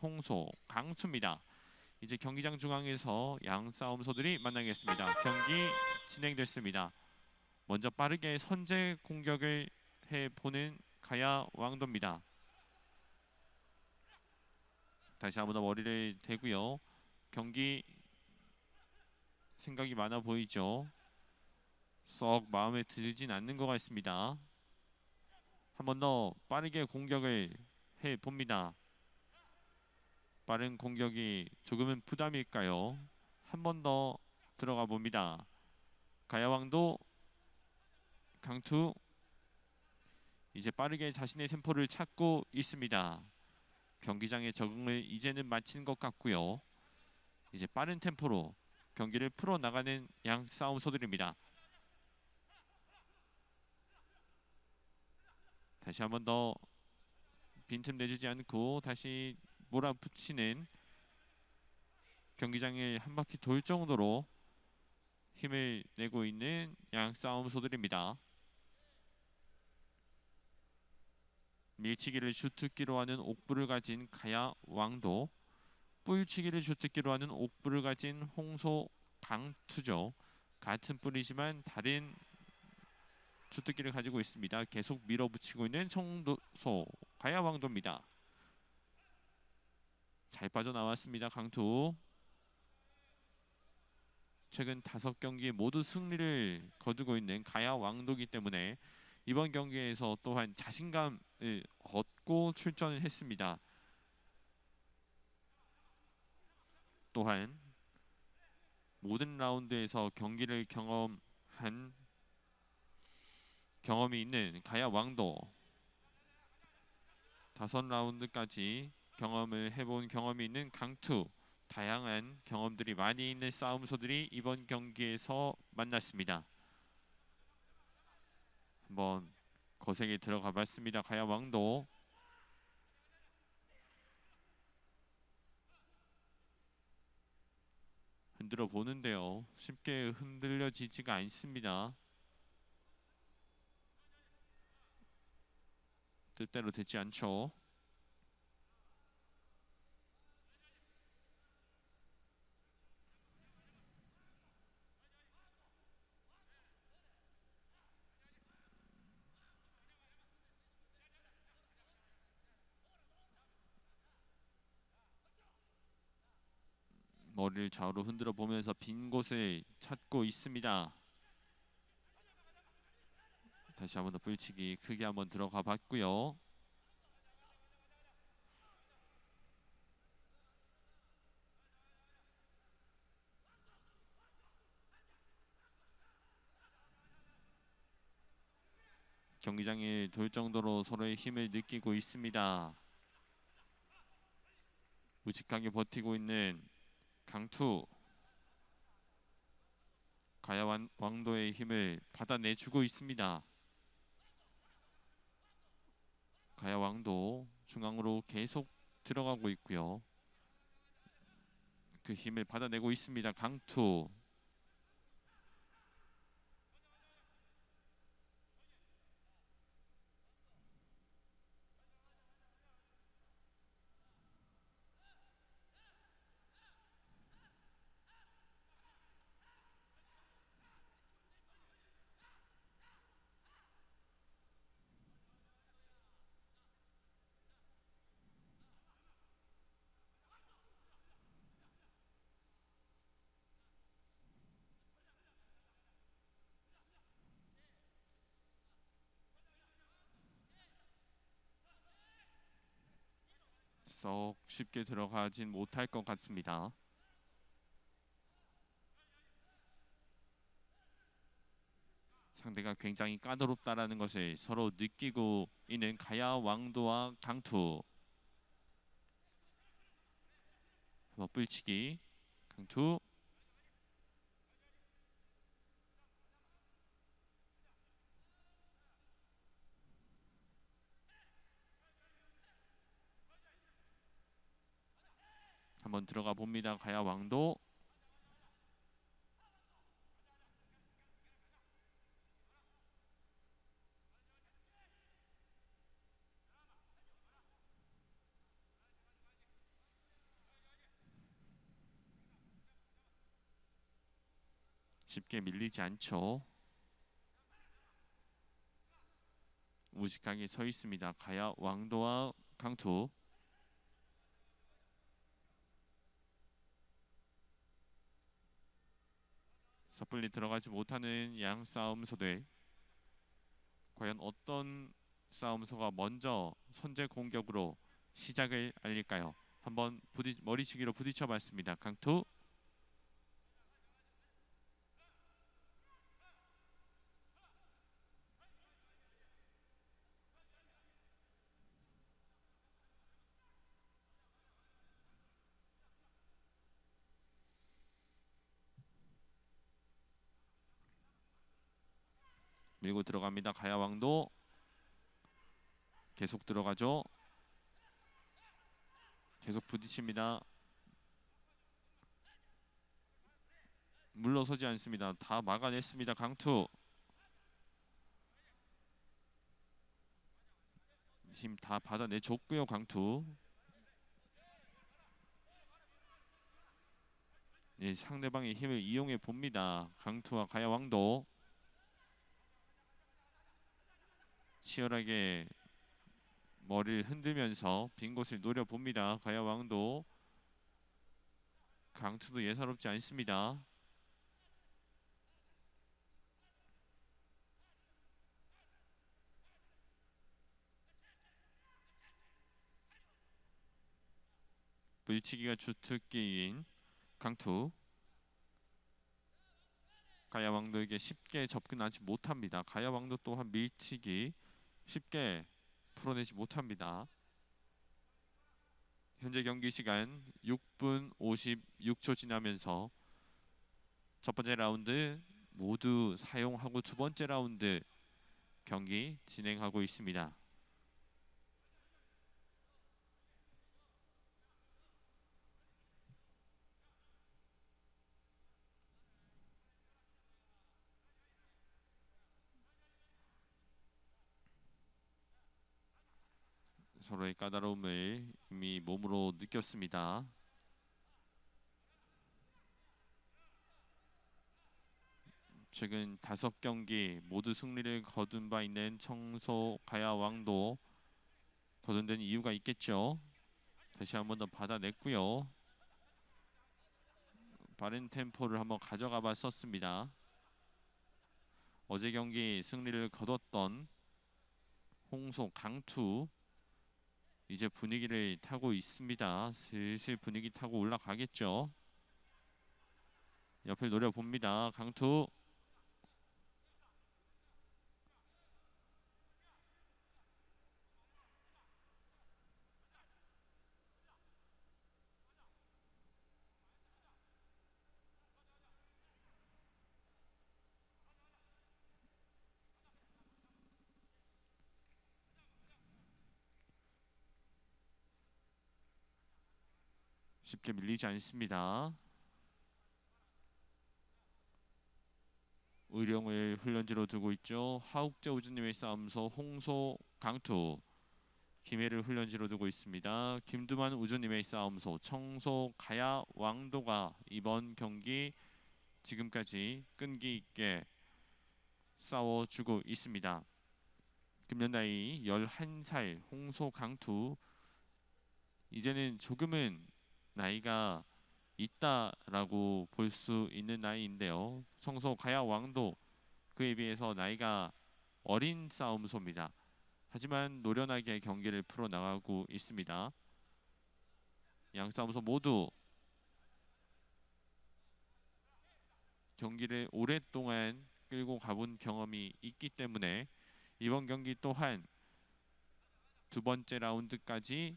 홍소, 강투입니다. 이제 경기장 중앙에서 양 싸움소들이 만나겠습니다. 경기 진행됐습니다. 먼저 빠르게 선제 공격을 해 보는 가야 왕도입니다. 다시 한번 더 머리를 대고요. 경기 생각이 많아 보이죠. 썩 마음에 들진 않는 것 같습니다. 한 번 더 빠르게 공격을 해 봅니다. 빠른 공격이 조금은 부담일까요? 한 번 더 들어가 봅니다. 가야왕도 강투 이제 빠르게 자신의 템포를 찾고 있습니다. 경기장의 적응을 이제는 마친 것 같고요. 이제 빠른 템포로 경기를 풀어 나가는 양 싸움소들입니다. 다시 한 번 더 빈틈 내주지 않고 다시 몰아붙이는 경기장에 한 바퀴 돌 정도로 힘을 내고 있는 양 싸움소들입니다. 밀치기를 주특기로 하는 옥부를 가진 가야 왕도 뿔치기를 주특기로 하는 옥부를 가진 홍소 강투죠. 같은 뿔이지만 다른 주특기를 가지고 있습니다. 계속 밀어붙이고 있는 청도소 가야 왕도입니다. 잘 빠져나왔습니다. 강투. 최근 다섯 경기 모두 승리를 거두고 있는 가야 왕도기 때문에 이번 경기에서 또한 자신감을 얻고 출전을 했습니다. 또한 모든 라운드에서 경기를 경험한 경험이 있는 가야 왕도 다섯 라운드까지 경험을 해본 경험이 있는 강투 다양한 경험들이 많이 있는 싸움소들이 이번 경기에서 만났습니다. 한번 거세게 들어가 봤습니다. 가야 왕도 흔들어 보는데요. 쉽게 흔들려지지가 않습니다. 뜻대로 되지 않죠. 머리를 좌우로 흔들어 보면서 빈 곳을 찾고 있습니다. 다시 한번 더 불치기 크게 한번 들어가 봤고요. 경기장에 돌 정도로 서로의 힘을 느끼고 있습니다. 우직하게 버티고 있는 강투 가야 왕- 왕도의 힘을 받아내주고 있습니다. 가야 왕도 중앙으로 계속 들어가고 있고요. 그 힘을 받아내고 있습니다. 강투 썩 쉽게 들어가진 못할 것 같습니다. 상대가 굉장히 까다롭다라는 것을 서로 느끼고 있는 가야 왕도와 강투. 뿔치기 강투 한번 들어가 봅니다. 가야 왕도 쉽게 밀리지 않죠. 우직하게 서 있습니다. 가야 왕도와 강투. 섣불리 들어가지 못하는 양 싸움소들. 과연 어떤 싸움소가 먼저 선제 공격으로 시작을 알릴까요? 한번 부딪 머리치기로 부딪혀 봤습니다. 강투. 밀고 들어갑니다. 가야왕도 계속 들어가죠. 계속 부딪힙니다. 물러서지 않습니다. 다 막아냈습니다. 강투. 힘 다 받아내줬고요. 강투. 예, 상대방의 힘을 이용해 봅니다. 강투와 가야왕도 치열하게 머리를 흔들면서 빈 곳을 노려봅니다. 가야 왕도 강투도 예사롭지 않습니다. 물치기가 주특기인 강투 가야왕도에게 쉽게 접근하지 못합니다. 가야왕도 또한 밀치기 쉽게 풀어내지 못합니다. 현재 경기 시간 6분 56초 지나면서 첫 번째 라운드 모두 사용하고 두 번째 라운드 경기 진행하고 있습니다. 서로의 까다로움을 이미 몸으로 느꼈습니다. 최근 다섯 경기 모두 승리를 거둔 바 있는 청소 가야 왕도 거둔 이유가 있겠죠. 다시 한 번 더 받아냈고요. 빠른 템포를 한번 가져가 봤었습니다. 어제 경기 승리를 거뒀던 홍소 강투 이제 분위기를 타고 있습니다. 슬슬 분위기 타고 올라가겠죠. 옆을 노려봅니다. 강투. 쉽게 밀리지 않습니다. 의령을 훈련지로 두고 있죠. 하욱재 우주님의 싸움소 홍소 강투 김해를 훈련지로 두고 있습니다. 김두만 우주님의 싸움소 청소 가야 왕도가 이번 경기 지금까지 끈기 있게 싸워주고 있습니다. 금년 나이 11살 홍소 강투 이제는 조금은 나이가 있다라고 볼 수 있는 나이인데요. 성소 가야 왕도 그에 비해서 나이가 어린 싸움소입니다. 하지만 노련하게 경기를 풀어 나가고 있습니다. 양 싸움소 모두 경기를 오랫동안 끌고 가본 경험이 있기 때문에 이번 경기 또한 두 번째 라운드까지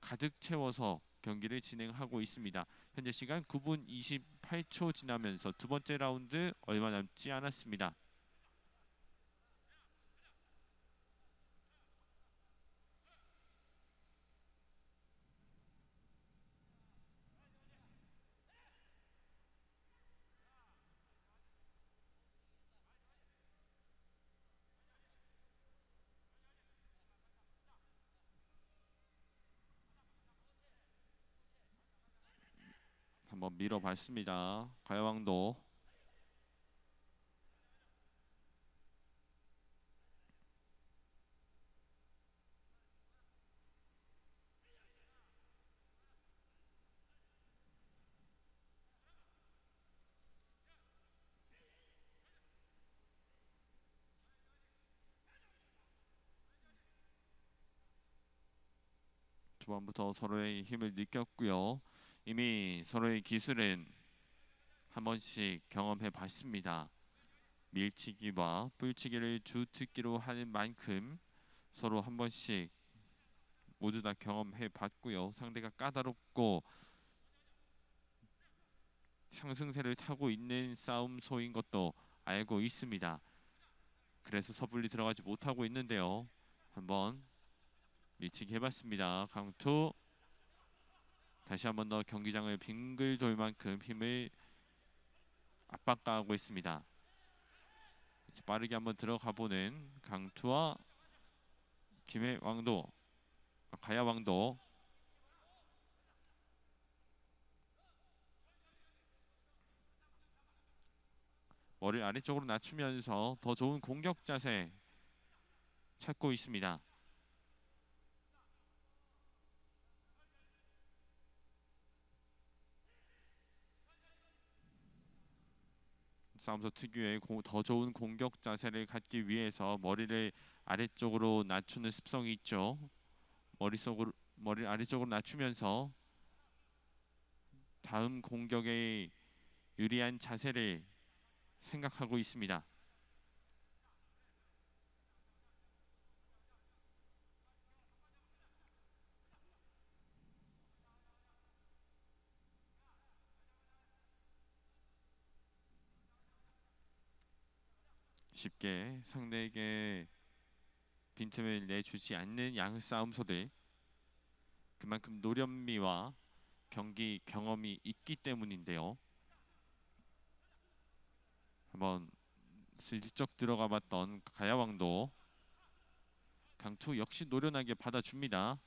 가득 채워서 경기를 진행하고 있습니다. 현재 시간 9분 28초 지나면서 두 번째 라운드 얼마 남지 않았습니다. 한번 밀어봤습니다. 가야왕도 초반부터 서로의 힘을 느꼈고요. 이미 서로의 기술은 한 번씩 경험해 봤습니다. 밀치기와 뿔치기를 주특기로 하는 만큼 서로 한 번씩 모두 다 경험해 봤고요. 상대가 까다롭고 상승세를 타고 있는 싸움 소인 것도 알고 있습니다. 그래서 섣불리 들어가지 못하고 있는데요. 한번 밀치기 해봤습니다. 강투 다시 한 번 더 경기장을 빙글 돌 만큼 힘을 압박가하고 있습니다. 이제 빠르게 한번 들어가 보는 강투와 김해 왕도, 아, 가야 왕도 머리를 아래쪽으로 낮추면서 더 좋은 공격 자세 찾고 있습니다. 싸움서 특유의 고- 더 좋은 공격 자세를 갖기 위해서 머리를 아래쪽으로 낮추는 습성이 있죠. 머릿속으로 머리를 아래쪽으로 낮추면서 다음 공격에 유리한 자세를 생각하고 있습니다. 쉽게 상대에게 빈틈을 내주지 않는 양 싸움소들 그만큼 노련미와 경기 경험이 있기 때문인데요. 한번 슬쩍 들어가봤던 가야왕도 강투 역시 노련하게 받아줍니다.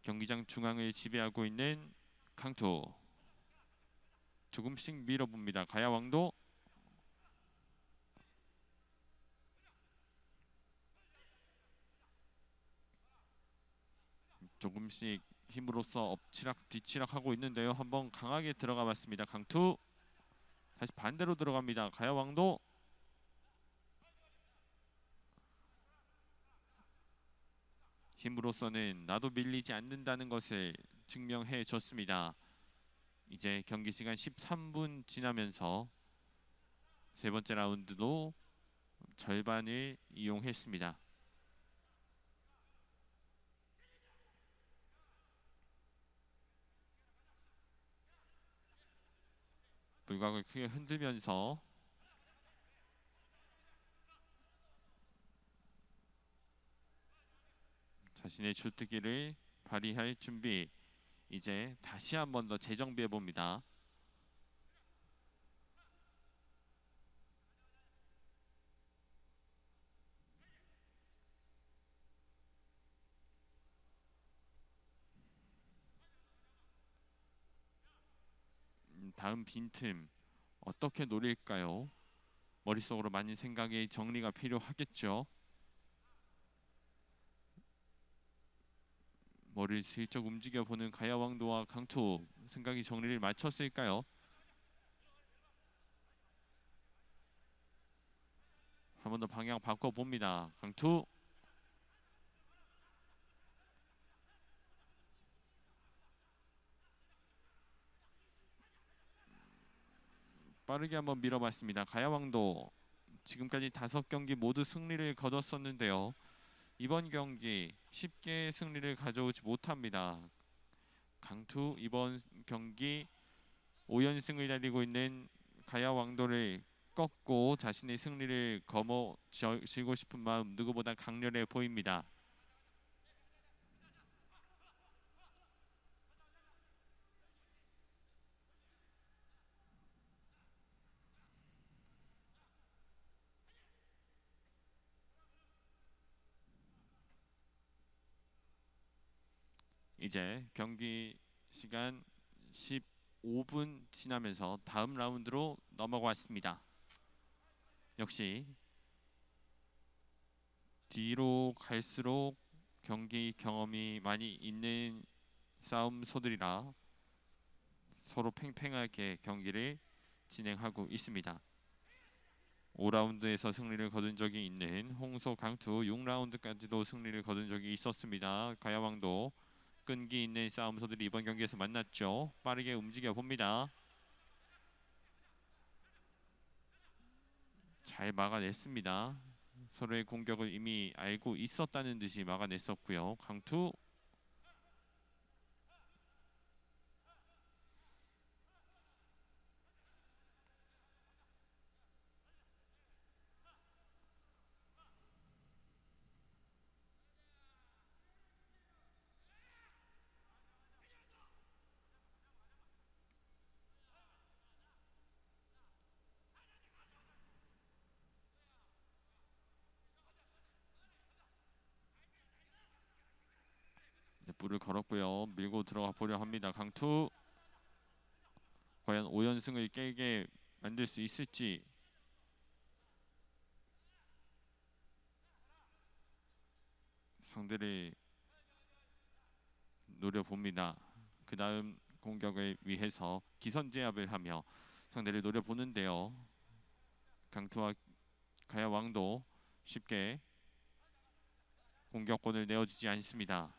경기장 중앙을 지배하고 있는 강투 조금씩 밀어봅니다. 가야왕도 조금씩 힘으로써 엎치락 뒤치락 하고 있는데요. 한번 강하게 들어가 봤습니다. 강투 다시 반대로 들어갑니다. 가야왕도 힘으로서는 나도 밀리지 않는다는 것을 증명해 줬습니다. 이제 경기 시간 13분 지나면서 세 번째 라운드도 절반을 이용했습니다. 물각을 크게 흔들면서 자신의 주특기를 발휘할 준비 이제 다시 한 번 더 재정비해 봅니다. 음, 다음 빈틈 어떻게 노릴까요? 머릿속으로 많은 생각이 정리가 필요하겠죠. 머리를 슬쩍 움직여 보는 가야 왕도와 강투 생각이 정리를 마쳤을까요? 한 번 더 방향 바꿔 봅니다. 강투 빠르게 한번 밀어봤습니다. 가야왕도 지금까지 다섯 경기 모두 승리를 거뒀었는데요. 이번 경기 쉽게 승리를 가져오지 못합니다. 강투 이번 경기 5연승을 달리고 있는 가야 왕도를 꺾고 자신의 승리를 거머쥐고 싶은 마음 누구보다 강렬해 보입니다. 이제 경기 시간 15분 지나면서 다음 라운드로 넘어갔습니다. 역시 뒤로 갈수록 경기 경험이 많이 있는 싸움 소들이라 서로 팽팽하게 경기를 진행하고 있습니다. 5라운드에서 승리를 거둔 적이 있는 홍소 강투 6라운드까지도 승리를 거둔 적이 있었습니다. 가야왕도 끈기 있는 싸움서들이 이번 경기에서 만났죠. 빠르게 움직여 봅니다. 잘 막아냈습니다. 서로의 공격을 이미 알고 있었다는 듯이 막아냈었고요. 강투 불을 걸었고요. 밀고 들어가 보려 합니다. 강투 과연 5연승을 깨게 만들 수 있을지 상대를 노려봅니다. 그 다음 공격을 위해서 기선제압을 하며 상대를 노려보는데요. 강투와 가야 왕도 쉽게 공격권을 내어주지 않습니다.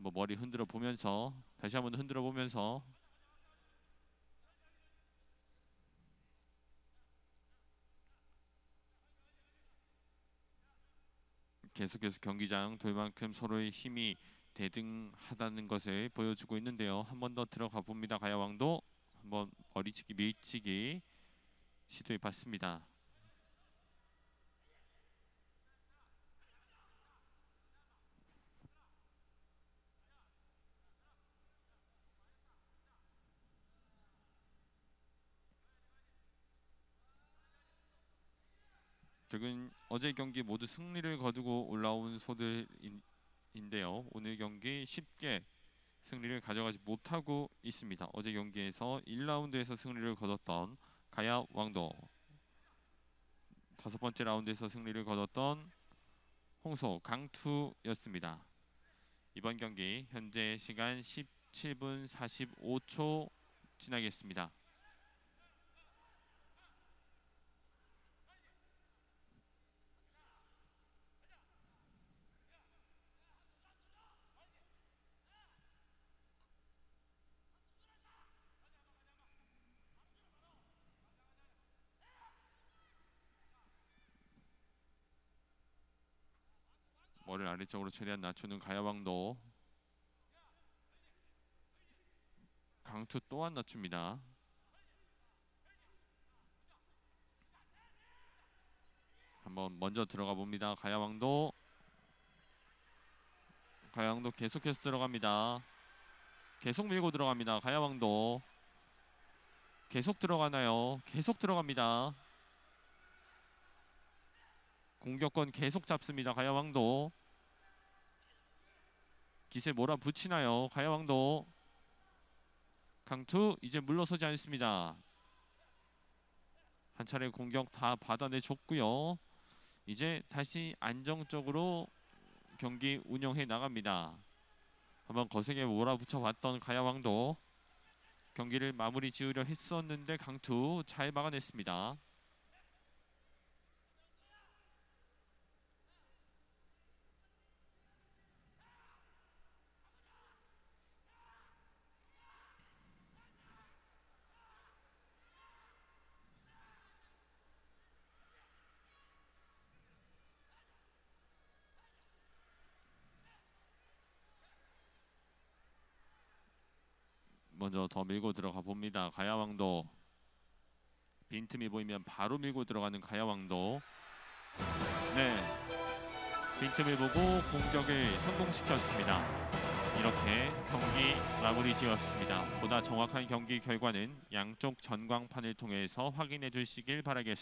한번 머리 흔들어 보면서 다시 한번 흔들어 보면서 계속해서 경기장 돌 만큼 서로의 힘이 대등하다는 것을 보여주고 있는데요. 한 번 더 들어가 봅니다. 가야왕도 한번 머리치기 밀치기 시도해 봤습니다. 최근 어제 경기 모두 승리를 거두고 올라온 소들인데요. 오늘 경기 쉽게 승리를 가져가지 못하고 있습니다. 어제 경기에서 1라운드에서 승리를 거뒀던 가야 왕도 다섯 번째 라운드에서 승리를 거뒀던 홍소 강투였습니다. 이번 경기 현재 시간 17분 45초 지나겠습니다. 아래쪽으로 최대한 낮추는 가야왕도 강투 또한 낮춥니다. 한번 먼저 들어가 봅니다. 가야왕도 가야왕도 계속해서 들어갑니다. 계속 밀고 들어갑니다. 가야왕도 계속 들어가나요? 계속 들어갑니다. 공격권 계속 잡습니다. 가야왕도 기세 몰아붙이나요? 가야왕도 강투 이제 물러서지 않습니다. 한 차례 공격 다 받아내줬고요. 이제 다시 안정적으로 경기 운영해 나갑니다. 한번 거세게 몰아붙여 봤던 가야왕도 경기를 마무리 지으려 했었는데 강투 잘 막아냈습니다. 먼저 더 밀고 들어가 봅니다. 가야왕도 빈틈이 보이면 바로 밀고 들어가는 가야왕도 네 빈틈을 보고 공격을 성공시켰습니다. 이렇게 경기 마무리 지었습니다. 보다 정확한 경기 결과는 양쪽 전광판을 통해서 확인해 주시길 바라겠습니다.